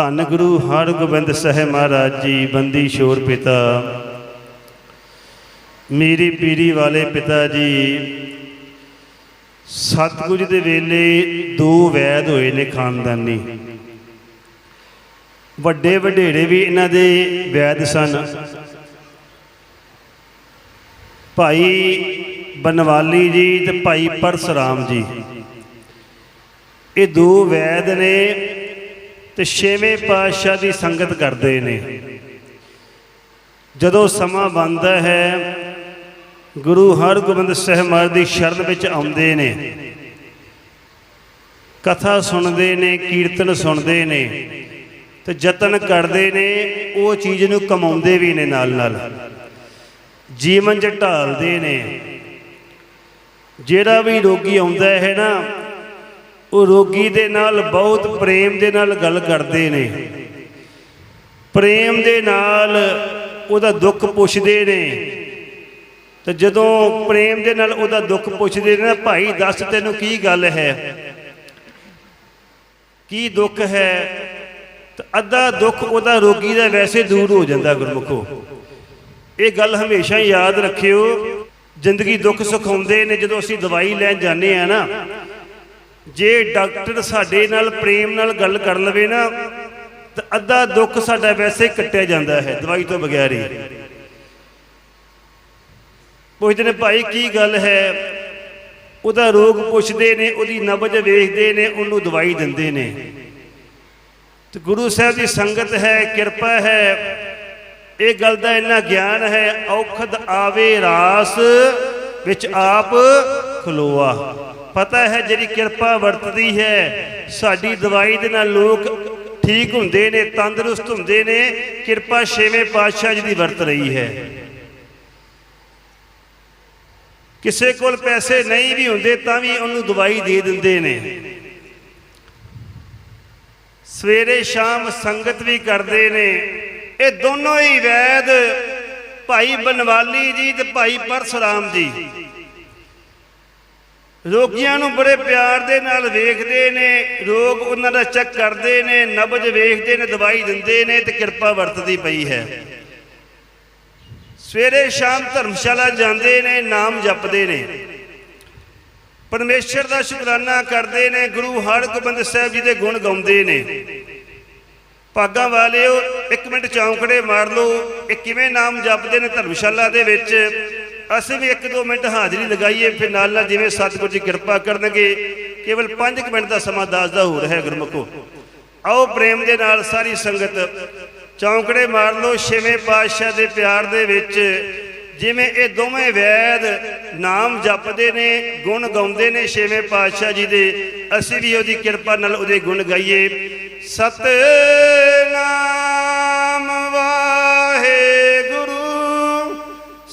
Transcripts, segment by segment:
ਧੰਨ ਗੁਰੂ ਹਰਗੋਬਿੰਦ ਸਾਹਿਬ ਮਹਾਰਾਜ ਜੀ, ਬੰਦੀ ਸ਼ੋਰ ਪਿਤਾ। ਮੇਰੀ ਪੀਰੀ ਵਾਲੇ ਪਿਤਾ ਜੀ, ਸਤਿਗੁਰੂ ਦੇ ਵੇਲੇ ਦੋ ਵੈਦ ਹੋਏ ਨੇ ਖਾਨਦਾਨੀ। ਵੱਡੇ ਵਡੇਰੇ ਵੀ ਇਹਨਾਂ ਦੇ ਵੈਦ ਸਨ। ਭਾਈ ਬਨਵਾਲੀ ਜੀ ਤੇ ਭਾਈ ਪਰਸਰਾਮ ਜੀ। ਇਹ ਦੋ ਵੈਦ ਨੇ ਤੇ ਛੇਵੇਂ ਪਾਤਸ਼ਾਹ ਦੀ ਸੰਗਤ ਕਰਦੇ ਨੇ। ਜਦੋਂ ਸਮਾਂ ਬਣਦਾ ਹੈ, ਗੁਰੂ ਹਰਗੋਬਿੰਦ ਸਾਹਿਬ ਮਹਾਰਾਜ ਦੀ ਸ਼ਰਨ ਵਿੱਚ ਆਉਂਦੇ ਨੇ। ਕਥਾ ਸੁਣਦੇ ਨੇ, ਕੀਰਤਨ ਸੁਣਦੇ ਨੇ ਤੇ ਯਤਨ ਕਰਦੇ ਨੇ, ਉਹ ਚੀਜ਼ ਨੂੰ ਕਮਾਉਂਦੇ ਵੀ ਨੇ ਨਾਲ ਨਾਲ ਜੀਵਨ ਚ ਢਾਲਦੇ ਨੇ। ਜਿਹੜਾ ਵੀ ਰੋਗੀ ਆਉਂਦਾ ਹੈ ਨਾ ਉਹ ਰੋਗੀ ਦੇ ਨਾਲ ਬਹੁਤ ਪ੍ਰੇਮ ਦੇ ਨਾਲ ਗੱਲ ਕਰਦੇ ਨੇ। ਪ੍ਰੇਮ ਦੇ ਨਾਲ ਉਹਦਾ ਦੁੱਖ ਪੁੱਛਦੇ ਨੇ। ਤੇ ਜਦੋਂ ਪ੍ਰੇਮ ਦੇ ਨਾਲ ਉਹਦਾ ਦੁੱਖ ਪੁੱਛਦੇ ਨੇ ਨਾ ਭਾਈ, ਦੱਸ ਤੈਨੂੰ ਕੀ ਗੱਲ ਹੈ? ਕੀ ਦੁੱਖ ਹੈ? ਤੇ ਅੱਧਾ ਦੁੱਖ ਉਹਦਾ ਰੋਗੀ ਦਾ ਵੈਸੇ ਦੂਰ ਹੋ ਜਾਂਦਾ ਗੁਰਮੁਖੋ। ਇਹ ਗੱਲ ਹਮੇਸ਼ਾ ਯਾਦ ਰੱਖਿਓ। ਜ਼ਿੰਦਗੀ ਦੁੱਖ ਸੁਖਾਉਂਦੇ ਨੇ, ਜਦੋਂ ਅਸੀਂ ਦਵਾਈ ਲੈਣ ਜਾਂਦੇ ਆ ਨਾ ਜੇ ਡਾਕਟਰ ਸਾਡੇ ਨਾਲ ਪ੍ਰੇਮ ਨਾਲ ਗੱਲ ਕਰ ਲਵੇ ਨਾ, ਤਾਂ ਅੱਧਾ ਦੁੱਖ ਸਾਡਾ ਵੈਸੇ ਕੱਟਿਆ ਜਾਂਦਾ ਹੈ, ਦਵਾਈ ਤੋਂ ਬਗੈਰ ਹੀ। ਪੁੱਛਦੇ ਨੇ, ਭਾਈ, ਕੀ ਗੱਲ ਹੈ? ਉਹਦਾ ਰੋਗ ਪੁੱਛਦੇ ਨੇ, ਉਹਦੀ ਨਬਜ ਵੇਖਦੇ ਨੇ, ਉਹਨੂੰ ਦਵਾਈ ਦਿੰਦੇ ਨੇ। ਤੇ ਗੁਰੂ ਸਾਹਿਬ ਦੀ ਸੰਗਤ ਹੈ, ਕਿਰਪਾ ਹੈ। ਇਹ ਗੱਲ ਦਾ ਇੰਨਾ ਗਿਆਨ ਹੈ, ਔਖਦ ਆਵੇ ਰਾਸ ਵਿੱਚ ਆਪ ਖਲੋਆ। ਪਤਾ ਹੈ ਜਿਹੜੀ ਕਿਰਪਾ ਵਰਤਦੀ ਹੈ, ਸਾਡੀ ਦਵਾਈ ਦੇ ਨਾਲ ਲੋਕ ਠੀਕ ਹੁੰਦੇ ਨੇ, ਤੰਦਰੁਸਤ ਹੁੰਦੇ ਨੇ, ਕਿਰਪਾ ਛੇਵੇਂ ਪਾਤਸ਼ਾਹ ਜੀ ਦੀ ਵਰਤ ਰਹੀ ਹੈ। ਕਿਸੇ ਕੋਲ ਪੈਸੇ ਨਹੀਂ ਵੀ ਹੁੰਦੇ, ਤਾਂ ਵੀ ਉਹਨੂੰ ਦਵਾਈ ਦੇ ਦਿੰਦੇ ਨੇ। ਸਵੇਰੇ ਸ਼ਾਮ ਸੰਗਤ ਵੀ ਕਰਦੇ ਨੇ। ਇਹ ਦੋਨੋਂ ਹੀ ਵੈਦ, ਭਾਈ ਬਨਵਾਲੀ ਜੀ ਤੇ ਭਾਈ ਪਰਸਰਾਮ ਜੀ। ਰੋਗੀਆਂ ਨੂੰ ਬੜੇ ਪਿਆਰ ਦੇ ਨਾਲ ਵੇਖਦੇ ਨੇ, ਰੋਗ ਉਹਨਾਂ ਦਾ ਚੈੱਕ ਕਰਦੇ ਨੇ, ਨਬਜ ਵੇਖਦੇ ਨੇ, ਦਵਾਈ ਦਿੰਦੇ ਨੇ ਤੇ ਕਿਰਪਾ ਵਰਤਦੀ ਪਈ ਹੈ। ਸਵੇਰੇ ਸ਼ਾਮ ਧਰਮਸ਼ਾਲਾ ਜਾਂਦੇ ਨੇ, ਨਾਮ ਜਪਦੇ ਨੇ। ਪਰਮੇਸ਼ਰ ਦਾ ਸ਼ੁਕਰਾਨਾ ਕਰਦੇ ਨੇ, ਗੁਰੂ ਹਰਗੋਬਿੰਦ ਸਾਹਿਬ ਜੀ ਦੇ ਗੁਣ ਗਾਉਂਦੇ ਨੇ। ਭਾਗਾਂ ਵਾਲਿਓ, ਇੱਕ ਮਿੰਟ ਚੌਂਕੜੇ ਮਾਰ ਲਓ, ਇਹ ਕਿਵੇਂ ਨਾਮ ਜਪਦੇ ਨੇ ਧਰਮਸ਼ਾਲਾ ਦੇ ਵਿੱਚ? ਅਸੀਂ ਵੀ ਇੱਕ ਦੋ ਮਿੰਟ ਹਾਜ਼ਰੀ ਲਗਾਈਏ, ਫਿਰ ਨਾਲ ਨਾਲ ਜਿਵੇਂ ਸਤਿਗੁਰ ਜੀ ਕਿਰਪਾ ਕਰਨਗੇ, ਕੇਵਲ 5 ਮਿੰਟ ਦਾ ਸਮਾਂ ਦੱਸਦਾ ਹੋ ਰਿਹਾ ਗੁਰਮੁਖੋ। ਆਓ ਪ੍ਰੇਮ ਦੇ ਨਾਲ ਸਾਰੀ ਸੰਗਤ, ਚੌਂਕੜੇ ਮਾਰ ਲਓ ਛੇਵੇਂ ਪਾਤਸ਼ਾਹ ਦੇ ਪਿਆਰ ਦੇ ਵਿੱਚ। ਜਿਵੇਂ ਇਹ ਦੋਵੇਂ ਵੈਦ ਨਾਮ ਜਪਦੇ ਨੇ, ਗੁਣ ਗਾਉਂਦੇ ਨੇ ਛੇਵੇਂ ਪਾਤਸ਼ਾਹ ਜੀ ਦੇ, ਅਸੀਂ ਵੀ ਉਹਦੀ ਕਿਰਪਾ ਨਾਲ ਉਹਦੇ ਗੁਣ ਗਾਈਏ। ਸਤਨਾਮ ਵਾਹਿਗੁਰੂ।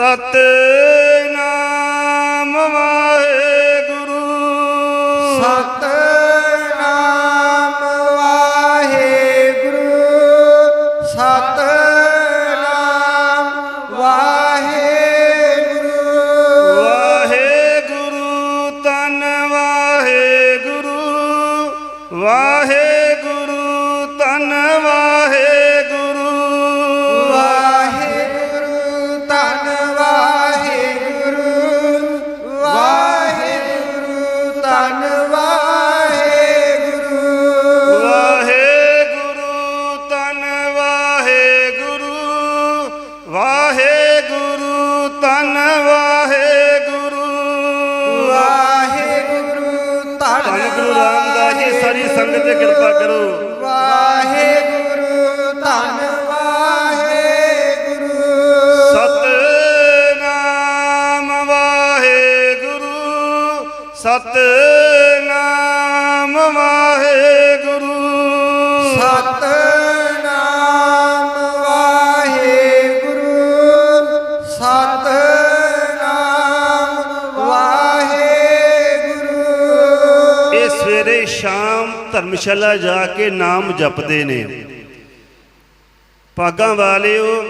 ਸਤ ਧੰਨ ਵਾਹਿਗੁਰੂ। ਵਾਹਿਗੁਰੂ ਧੰਨ ਵਾਹਿਗੁਰੂ। ਵਾਹਿਗੁਰੂ ਧੰਨ ਵਾਹਿਗੁਰੂ। ਵਾਹਿਗੁਰੂ ਧੰਨ ਗੁਰੂ ਰਾਮਦਾਸ ਜੀ ਸਾਰੀ ਸੰਗਤ ਤੇ ਕਿਰਪਾ ਕਰੋ। ਵਾਹਿਗੁਰੂ ਧੰਨ ਸਤ ਵਾਹਿਗੁਰੂ। ਸਤਨਾਮ ਵਾਹਿਗੁਰੂ। ਸਤਨਾਮ ਵਾਹਿਗੁਰੂ। ਇਹ ਸਵੇਰੇ ਸ਼ਾਮ ਧਰਮਸ਼ਾਲਾ ਜਾ ਕੇ ਨਾਮ ਜਪਦੇ ਨੇ। ਭਾਗਾਂ ਵਾਲਿਓ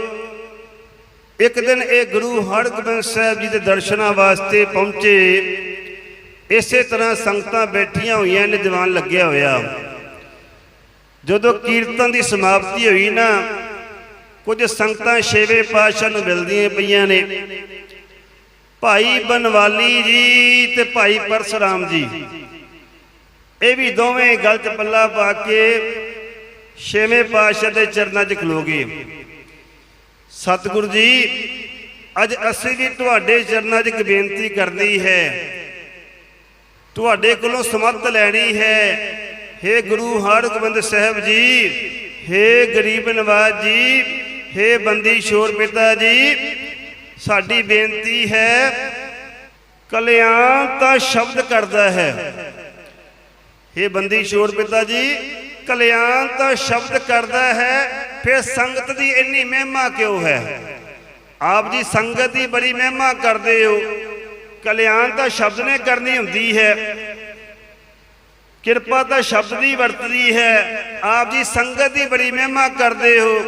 ਇੱਕ ਦਿਨ ਇਹ ਗੁਰੂ ਹਰਗੋਬਿੰਦ ਸਾਹਿਬ ਜੀ ਦੇ ਦਰਸ਼ਨਾਂ ਵਾਸਤੇ ਪਹੁੰਚੇ। ਇਸੇ ਤਰ੍ਹਾਂ ਸੰਗਤਾਂ ਬੈਠੀਆਂ ਹੋਈਆਂ ਨੇ, ਦੀਵਾਨ ਲੱਗਿਆ ਹੋਇਆ। ਜਦੋਂ ਕੀਰਤਨ ਦੀ ਸਮਾਪਤੀ ਹੋਈ ਨਾ, ਕੁਝ ਸੰਗਤਾਂ ਛੇਵੇਂ ਪਾਤਸ਼ਾਹ ਨੂੰ ਮਿਲਦੀਆਂ ਪਈਆਂ ਨੇ। ਭਾਈ ਬਨਵਾਲੀ ਜੀ ਤੇ ਭਾਈ ਪਰਸਰਾਮ ਜੀ। ਇਹ ਵੀ ਦੋਵੇਂ ਗਲਤ ਪੱਲਾ ਪਾ ਕੇ ਛੇਵੇਂ ਪਾਤਸ਼ਾਹ ਦੇ ਚਰਨਾਂ 'ਚ ਖਲੋ ਗਏ। ਸਤਿਗੁਰੂ ਜੀ, ਅੱਜ ਅਸੀਂ ਵੀ ਤੁਹਾਡੇ ਚਰਨਾਂ 'ਚ ਇੱਕ ਬੇਨਤੀ ਕਰਨੀ ਹੈ। ਤੁਹਾਡੇ ਕੋਲੋਂ ਸਮੱਤ ਲੈਣੀ ਹੈ हे ਗੁਰੂ ਹਰਗੋਬਿੰਦ ਸਾਹਿਬ ਜੀ हे ਗਰੀਬ ਨਵਾਜ ਜੀ हे ਬੰਦੀ ਸ਼ੋਰ ਪਿਤਾ ਜੀ ਸਾਡੀ ਬੇਨਤੀ ਹੈ ਕਲਿਆਣ ਤਾਂ ਸ਼ਬਦ ਕਰਦਾ ਹੈ हे ਬੰਦੀ ਸ਼ੋਰ ਪਿਤਾ ਜੀ ਕਲਿਆਣ ਤਾਂ ਸ਼ਬਦ ਕਰਦਾ ਹੈ ਫਿਰ ਸੰਗਤ ਦੀ ਇੰਨੀ ਮਹਿਮਾ ਕਿਉਂ ਹੈ ਆਪ ਜੀ ਸੰਗਤ ਦੀ ਬੜੀ ਮਹਿਮਾ ਕਰਦੇ ਹੋ ਕਲਿਆਣ ਤਾਂ ਸ਼ਬਦ ਨੇ ਕਰਨੀ ਹੁੰਦੀ ਹੈ। ਕਿਰਪਾ ਤਾਂ ਸ਼ਬਦ ਦੀ ਵਰਤਦੀ ਹੈ। ਆਪ ਜੀ ਸੰਗਤ ਦੀ ਬੜੀ ਮਹਿਮਾ ਕਰਦੇ ਹੋ।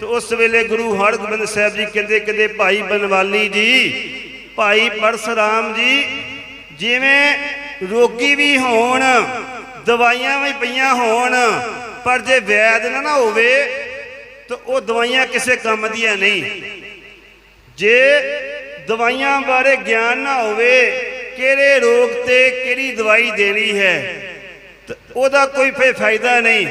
ਤੇ ਉਸ ਵੇਲੇ ਗੁਰੂ ਹਰਗੋਬਿੰਦ ਸਾਹਿਬ ਜੀ ਕਹਿੰਦੇ ਕਹਿੰਦੇ, ਭਾਈ ਬਨਵਾਲੀ ਜੀ, ਭਾਈ ਪਰਸਰਾਮ ਜੀ, ਜਿਵੇਂ ਰੋਗੀ ਵੀ ਹੋਣ, ਦਵਾਈਆਂ ਵੀ ਪਈਆਂ ਹੋਣ, ਪਰ ਜੇ ਵੈਦ ਨਾ ਨਾ ਹੋਵੇ, ਤਾਂ ਉਹ ਦਵਾਈਆਂ ਕਿਸੇ ਕੰਮ ਦੀਆਂ ਨਹੀਂ। ਜੇ ਦਵਾਈਆਂ ਬਾਰੇ ਗਿਆਨ ਨਾ ਹੋਵੇ, ਕਿਹੜੇ ਰੋਗ ਤੇ ਕਿਹੜੀ ਦਵਾਈ ਦੇਣੀ ਹੈ? ਉਹਦਾ ਕੋਈ ਫੇ ਫਾਇਦਾ ਨਹੀਂ।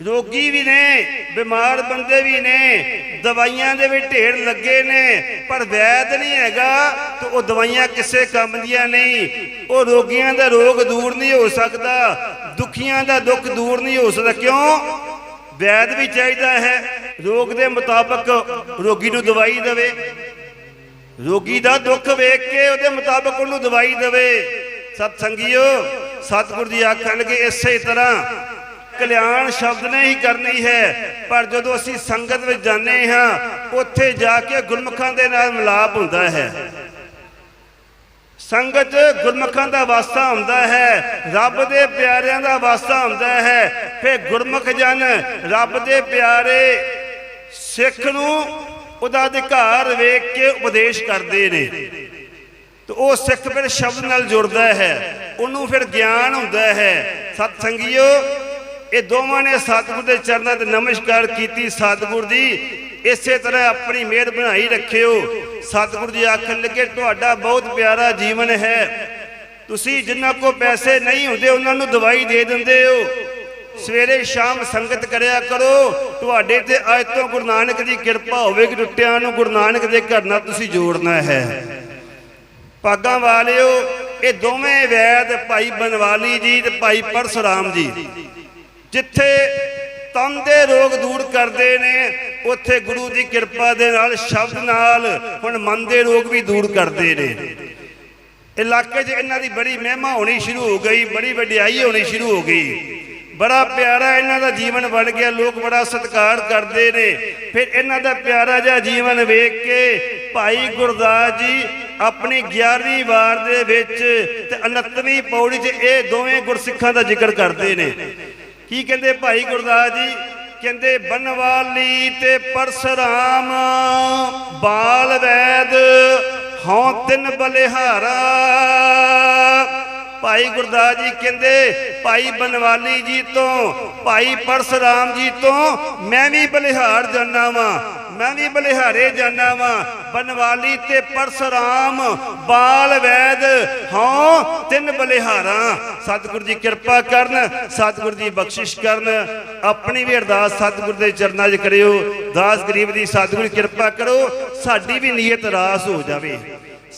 ਰੋਗੀ ਵੀ ਨੇ, ਬਿਮਾਰ ਬੰਦੇ ਵੀ ਨੇ, ਦਵਾਈਆਂ ਦੇ ਵੀ ਢੇਰ ਲੱਗੇ ਨੇ, ਪਰ ਵੈਦ ਨਹੀਂ ਹੈਗਾ ਤਾਂ ਉਹ ਦਵਾਈਆਂ ਕਿਸੇ ਕੰਮ ਦੀਆਂ ਨਹੀਂ। ਉਹ ਰੋਗੀਆਂ ਦਾ ਰੋਗ ਦੂਰ ਨਹੀਂ ਹੋ ਸਕਦਾ, ਦੁਖੀਆਂ ਦਾ ਦੁੱਖ ਦੂਰ ਨਹੀਂ ਹੋ ਸਕਦਾ। ਕਿਉਂ? ਵੈਦ ਵੀ ਚਾਹੀਦਾ ਹੈ, ਰੋਗ ਦੇ ਮੁਤਾਬਕ ਰੋਗੀ ਨੂੰ ਦਵਾਈ ਦੇਵੇ। ਰੋਗੀ ਦਾ ਦੁੱਖ ਵੇਖ ਕੇ ਉਹਦੇ ਮੁਤਾਬਕ ਉਹਨੂੰ ਦਵਾਈ ਦੇਵੇ। ਸਤ ਸੰਗੀਓ ਸਤਿਗੁਰ ਜੀ ਆਖਣਗੇ ਇਸੇ ਤਰ੍ਹਾਂ ਕਲਿਆਣ ਸ਼ਬਦ ਨੇ ਹੀ ਕਰਨੀ ਹੈ। ਪਰ ਜਦੋਂ ਅਸੀਂ ਸੰਗਤ ਵਿੱਚ ਜਾਂਦੇ ਹਾਂ, ਉੱਥੇ ਜਾ ਕੇ ਗੁਰਮੁਖਾਂ ਦੇ ਨਾਲ ਮਿਲਾਪ ਹੁੰਦਾ ਹੈ। ਸੰਗਤ ਗੁਰਮੁਖਾਂ ਦਾ ਵਾਸਤਾ ਹੁੰਦਾ ਹੈ, ਰੱਬ ਦੇ ਪਿਆਰਿਆਂ ਦਾ ਵਾਸਤਾ ਹੁੰਦਾ ਹੈ। ਫਿਰ ਗੁਰਮੁਖ ਜਨ ਰੱਬ ਦੇ ਪਿਆਰੇ ਸਿੱਖ ਨੂੰ ਉਹਦਾ ਅਧਿਕਾਰ ਵੇਖ ਕੇ ਉਪਦੇਸ਼ ਕਰਦੇ ਨੇ। ਤੇ ਉਹ ਸਿੱਖ ਫਿਰ ਸ਼ਬਦ ਨਾਲ ਜੁੜਦਾ ਹੈ। ਉਹਨੂੰ ਫਿਰ ਗਿਆਨ ਹੁੰਦਾ ਹੈ। ਸਤ ਸੰਗੀਓ ਇਹ ਦੋਵਾਂ ਨੇ ਸਤਿਗੁਰ ਦੇ ਚਰਨਾਂ ਤੇ ਨਮਸਕਾਰ ਕੀਤੀ। ਸਤਿਗੁਰ ਦੀ ਇਸੇ ਤਰ੍ਹਾਂ ਆਪਣੀ ਮਿਹਰ ਬਣਾਈ ਰੱਖਿਓ। ਸਤਿਗੁਰ ਜੀ ਆਖਣ ਲੱਗੇ, ਤੁਹਾਡਾ ਬਹੁਤ ਪਿਆਰਾ ਜੀਵਨ ਹੈ। ਤੁਸੀਂ ਜਿਨ੍ਹਾਂ ਕੋ ਪੈਸੇ ਨਹੀਂ ਹੁੰਦੇ, ਉਹਨਾਂ ਨੂੰ ਦਵਾਈ ਦੇ ਦਿੰਦੇ ਹੋ। ਸਵੇਰੇ ਸ਼ਾਮ ਸੰਗਤ ਕਰਿਆ ਕਰੋ। ਤੁਹਾਡੇ ਤੇ ਅੱਜ ਤੋਂ ਗੁਰੂ ਨਾਨਕ ਦੀ ਕਿਰਪਾ ਹੋਵੇਗੀ, ਟੁੱਟਿਆਂ ਨੂੰ ਗੁਰੂ ਨਾਨਕ ਦੇ ਘਰ ਨਾਲ ਤੁਸੀਂ ਜੋੜਨਾ ਹੈ। ਪਾਗਾਂ ਵਾਲਿਓ, ਇਹ ਦੋਵੇਂ ਵੈਦ, ਭਾਈ ਬਨਵਾਲੀ ਜੀ ਤੇ ਭਾਈ ਪਰਸਰਾਮ ਜੀ, ਜਿੱਥੇ ਤਨ ਦੇ ਰੋਗ ਦੂਰ ਕਰਦੇ ਨੇ, ਉੱਥੇ ਗੁਰੂ ਦੀ ਕਿਰਪਾ ਦੇ ਨਾਲ, ਸ਼ਬਦ ਨਾਲ, ਹੁਣ ਮਨ ਦੇ ਰੋਗ ਵੀ ਦੂਰ ਕਰਦੇ ਨੇ। ਇਲਾਕੇ 'ਚ ਇਹਨਾਂ ਦੀ ਬੜੀ ਮਹਿਮਾ ਹੋਣੀ ਸ਼ੁਰੂ ਹੋ ਗਈ, ਬੜੀ ਵਡਿਆਈ ਹੋਣੀ ਸ਼ੁਰੂ ਹੋ ਗਈ। ਬੜਾ ਪਿਆਰਾ ਇਹਨਾਂ ਦਾ ਜੀਵਨ ਬਣ ਗਿਆ, ਲੋਕ ਬੜਾ ਸਤਿਕਾਰ ਕਰਦੇ ਨੇ। ਫਿਰ ਇਹਨਾਂ ਦਾ ਪਿਆਰਾ ਜਿਹਾ ਜੀਵਨ ਵੇਖ ਕੇ ਭਾਈ ਗੁਰਦਾਸ ਜੀ ਆਪਣੀ 11ਵੀਂ ਵਾਰ ਦੇ ਵਿੱਚ ਤੇ 29ਵੀਂ ਪੌੜੀ 'ਚ ਇਹ ਦੋਵੇਂ ਗੁਰਸਿੱਖਾਂ ਦਾ ਜ਼ਿਕਰ ਕਰਦੇ ਨੇ। ਕੀ ਕਹਿੰਦੇ ਭਾਈ ਗੁਰਦਾਸ ਜੀ? ਕਹਿੰਦੇ, ਬਨਵਾਲੀ ਤੇ ਪਰਸਰਾਮ, ਬਾਲ ਵੈਦ, ਹਉ ਤਿੰਨ ਬਲਿਹਾਰਾ ਭਾਈ ਗੁਰਦਾਸ ਜੀ ਕਹਿੰਦੇ, ਭਾਈ ਬਨਵਾਲੀ ਜੀ ਤੋਂ, ਭਾਈ ਪਰਸਰਾਮ ਜੀ ਤੋਂ ਮੈਂ ਵੀ ਬਲਿਹਾਰ ਜਾਣਾ ਵਾਂ, ਮੈਂ ਵੀ ਬਲਿਹਾਰੇ ਜਾਣਾ ਵਾਂ। ਬਨਵਾਲੀ ਤੇ ਪਰਸਰਾਮ, ਬਾਲ ਵੈਦ ਹਾਂ ਤਿੰਨ ਬਲਿਹਾਰਾਂ। ਸਤਿਗੁਰੂ ਜੀ ਕਿਰਪਾ ਕਰਨ, ਸਤਿਗੁਰੂ ਜੀ ਬਖਸ਼ਿਸ਼ ਕਰਨ। ਆਪਣੀ ਵੀ ਅਰਦਾਸ ਸਤਿਗੁਰੂ ਦੇ ਚਰਨਾਂ 'ਚ ਕਰਿਓ। ਦਾਸ ਗਰੀਬ ਦੀ ਸਤਿਗੁਰੂ ਕਿਰਪਾ ਕਰੋ, ਸਾਡੀ ਵੀ ਨੀਅਤ ਰਾਸ ਹੋ ਜਾਵੇ।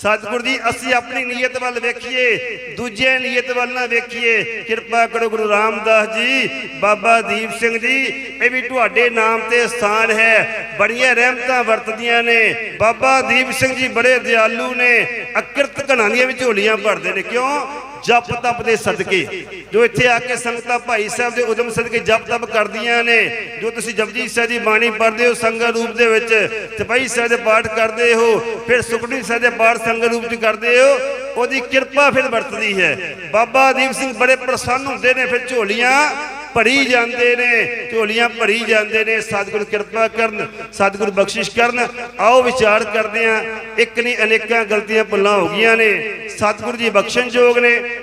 ਸਤਿਗੁਰੂ ਜੀ, ਅਸੀਂ ਆਪਣੀ ਨੀਅਤ ਵੱਲ ਵੇਖੀਏ, ਦੂਜੇ ਨੀਅਤ ਵੱਲ ਨਾ ਵੇਖੀਏ। ਕਿਰਪਾ ਕਰੋ ਗੁਰੂ ਰਾਮਦਾਸ ਜੀ, ਬਾਬਾ ਦੀਪ ਸਿੰਘ ਜੀ, ਇਹ ਵੀ ਤੁਹਾਡੇ ਨਾਮ ਤੇ ਸਥਾਨ ਹੈ। ਬੜੀਆਂ ਰਹਿਮਤਾਂ ਵਰਤਦੀਆਂ ਨੇ। ਬਾਬਾ ਦੀਪ ਸਿੰਘ ਜੀ ਬੜੇ ਦਿਆਲੂ ਨੇ। ਅਕਿਰਤ ਘਣਾਂ ਦੀਆਂ ਵੀ ਝੋਲੀਆਂ ਭਰਦੇ ਨੇ। ਕਿਉਂ? ਜਪ ਤਪ ਦੇ ਸਦਕੇ। ਜੋ ਇੱਥੇ ਆ ਕੇ ਸੰਗਤਾਂ ਭਾਈ ਸਾਹਿਬ ਦੇ ਉਦਮ ਸਦਕੇ ਜਪ ਤਪ ਕਰਦੀਆਂ ਨੇ, ਜੋ ਤੁਸੀਂ ਜਪਜੀ ਸਾਹਿਬ ਦੀ ਬਾਣੀ ਪੜ੍ਹਦੇ ਹੋ ਸੰਗਤ ਰੂਪ ਦੇ ਵਿੱਚ ਚਪਈ ਸਾਹਿਬ ਦੇ ਪਾਠ ਕਰਦੇ ਹੋ, ਫਿਰ ਸੁਖਮਨੀ ਸਾਹਿਬ ਦੇ ਪਾਠ ਸੰਗਤ ਰੂਪ ਚ ਕਰਦੇ ਹੋ, ਉਹਦੀ ਕਿਰਪਾ ਫਿਰ ਵਰਤਦੀ ਹੈ। ਬਾਬਾ ਦੀਪ ਸਿੰਘ ਬੜੇ ਪ੍ਰਸੰਨ ਹੁੰਦੇ ਨੇ ਫਿਰ ਝੋਲੀਆਂ ਭਰੀ ਜਾਂਦੇ ਨੇ, ਝੋਲੀਆਂ ਭਰੀ ਜਾਂਦੇ ਨੇ, ਸਤਿਗੁਰ ਕਿਰਪਾ ਕਰਨ, ਸਤਿਗੁਰ ਬਖਸ਼ਿਸ਼ ਕਰਨ। ਆਓ ਵਿਚਾਰ ਕਰਦੇ ਹਾਂ, ਇੱਕ ਨਹੀਂ ਅਨੇਕਾਂ ਗਲਤੀਆਂ ਭੁੱਲਾਂ ਹੋ ਗਈਆਂ ਨੇ, ਸਤਿਗੁਰੂ ਜੀ ਬਖਸ਼ਣਯੋਗ ਨੇ।